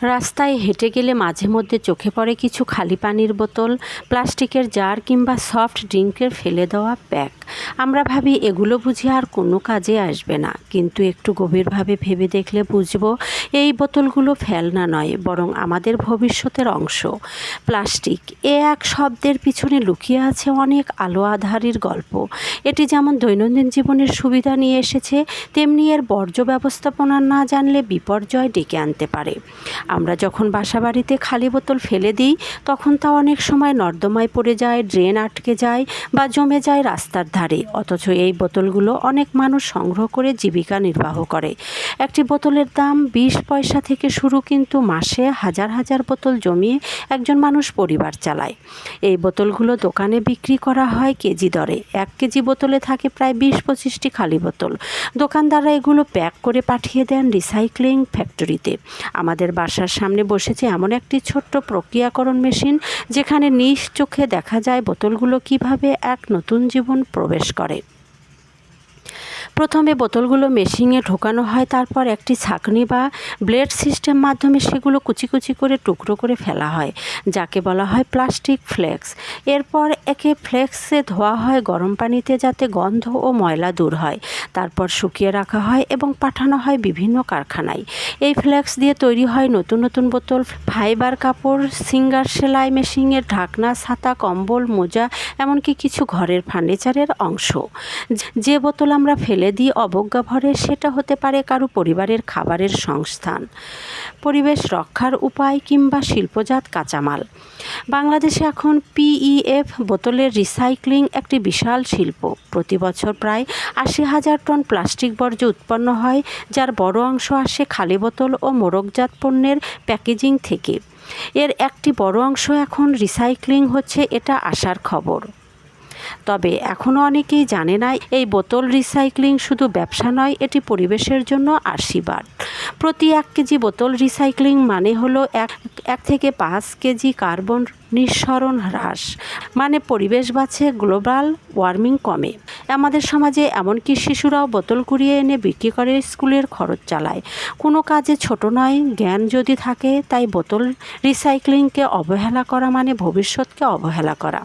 রাস্তায় হেঁটে গেলে মাঝে মধ্যে চোখে পড়ে কিছু খালি পানির বোতল, প্লাস্টিকের জার কিংবা সফট ড্রিঙ্কের ফেলে দেওয়া প্যাক আমরা ভাবি এগুলো বুঝি আর কোনো কাজে আসবে না, কিন্তু একটু গভীরভাবে ভেবে দেখলে বুঝব এই বোতলগুলো ফেলনা নয়, বরং আমাদের ভবিষ্যতের অংশ। প্লাস্টিক, এ এক শব্দের পিছনে লুকিয়ে আছে অনেক আলো আধারির গল্প। এটি যেমন দৈনন্দিন জীবনের সুবিধা নিয়ে এসেছে, তেমনি এর বর্জ্য ব্যবস্থাপনা না জানলে বিপর্যয় ডেকে আনতে পারে। আমরা যখন বাসাবাড়িতে খালি বোতল ফেলে দিই, তখন তা অনেক সময় নর্দমায় পড়ে যায়, ড্রেন আটকে যায় বা জমে যায় রাস্তার ধারে। অথচ এই বোতলগুলো অনেক মানুষ সংগ্রহ করে জীবিকা নির্বাহ করে। একটি বোতলের দাম বিশ পয়সা থেকে শুরু কিন্তু মাসে হাজার হাজার বোতল জমিয়ে একজন মানুষ পরিবার চালায়। এই বোতলগুলো দোকানে বিক্রি করা হয় কেজি দরে। এক কেজি বোতলে থাকে প্রায় বিশ পঁচিশটি খালি বোতল। দোকানদাররা এগুলো প্যাক করে পাঠিয়ে দেন রিসাইক্লিং ফ্যাক্টরিতে। আমাদের বাসার সামনে বসেছে এমন একটি ছোট্ট প্রক্রিয়াকরণ মেশিন, যেখানে নিজ চোখে দেখা যায় বোতলগুলো কীভাবে এক নতুন জীবন প্রবেশ করে। প্রথমে বোতলগুলো মেশিনে ঢোকানো হয়, তারপর একটি ছাঁকনি বা ব্লেড সিস্টেম মাধ্যমে সেগুলো কুচি কুচি করে টুকরো করে ফেলা হয়, যাকে বলা হয় প্লাস্টিক ফ্লেক্স। এরপর একে ফ্লেক্সে ধোয়া হয় গরম পানিতে যাতে গন্ধ ও ময়লা দূর হয়। তারপর শুকিয়ে রাখা হয় এবং পাঠানো হয় বিভিন্ন কারখানায়। এই ফ্লেক্স দিয়ে তৈরি হয় নতুন নতুন বোতল, ফাইবার কাপড়, সিঙ্গার সেলাই মেশিনের ঢাকনা, ছাতা, কম্বল, মোজা, এমনকি কিছু ঘরের ফার্নিচারের অংশ। যে বোতল আমরা ফেলে দিই অবজ্ঞা ভরে সেটা হতে পারে কারও পরিবারের খাবারের সংস্থান, পরিবেশ রক্ষার উপায় কিংবা শিল্পজাত কাঁচামাল। বাংলাদেশে এখন পিইএফ বোতলের রিসাইক্লিং একটি বিশাল শিল্প। প্রতি বছর প্রায় আশি হাজার টন প্লাস্টিক বর্জ্য উৎপন্ন হয়, যার বড় অংশ আসে খালি বোতল ও মোরগজাত পণ্যের প্যাকেজিং থেকে। এর একটি বড় অংশ এখন রিসাইক্লিং হচ্ছে, এটা আসার খবর। তবে এখনও অনেকেই জানে না এই বোতল রিসাইক্লিং শুধু ব্যবসা নয়, এটি পরিবেশের জন্য আশীর্বাদ। প্রতি এক কেজি বোতল রিসাইক্লিং মানে হলো এক এক থেকে পাঁচ কেজি কার্বন নিঃসরণ হ্রাস মানে পরিবেশ বাঁচে, গ্লোবাল ওয়ার্মিং কমে। আমাদের সমাজে এমনকি শিশুরাও বোতল কুড়িয়ে এনে বিক্রি করে স্কুলের খরচ চালায়। কোনো কাজে ছোট নয়, জ্ঞান যদি থাকে, তাই বোতল রিসাইক্লিংকে অবহেলা করা মানে ভবিষ্যৎকে অবহেলা করা।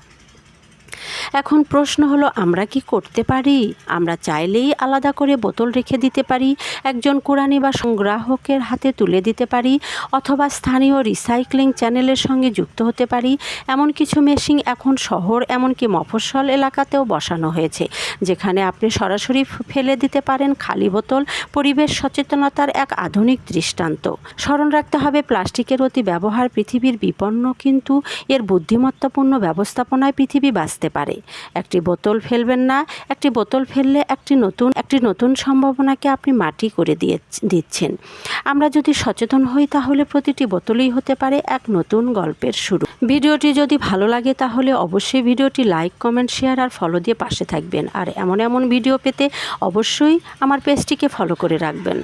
এখন প্রশ্ন হলো, আমরা কি করতে পারি? আমরা চাইলেই আলাদা করে বোতল রেখে দিতে পারি, একজন কোরআনি বা সংগ্রাহকের হাতে তুলে দিতে পারি, অথবা স্থানীয় রিসাইক্লিং চ্যানেলের সঙ্গে যুক্ত হতে পারি। এমন কিছু মেশিন এখন শহর, এমনকি মফস্বল এলাকাতেও বসানো হয়েছে, যেখানে আপনি সরাসরি ফেলে দিতে পারেন খালি বোতল। পরিবেশ সচেতনতার এক আধুনিক দৃষ্টান্ত। স্মরণ রাখতে হবে, প্লাস্টিকের অতি ব্যবহার পৃথিবীর বিপন্ন, কিন্তু এর বুদ্ধিমত্তাপূর্ণ ব্যবস্থাপনায় পৃথিবী বাঁচতে পারে। একটি বোতল ফেলবেন না, একটি বোতল ফেললে একটি নতুন একটি নতুন সম্ভাবনাকে আপনি মাটি করে দিয়ে দিচ্ছেন। আমরা যদি সচেতন হই তাহলে প্রতিটি বোতলেই হতে পারে এক নতুন গল্পের শুরু। ভিডিওটি যদি ভালো লাগে তাহলে অবশ্যই ভিডিওটি লাইক, কমেন্ট, শেয়ার আর ফলো দিয়ে পাশে থাকবেন। আর এমন এমন ভিডিও পেতে অবশ্যই আমার পেজটিকে ফলো করে রাখবেন।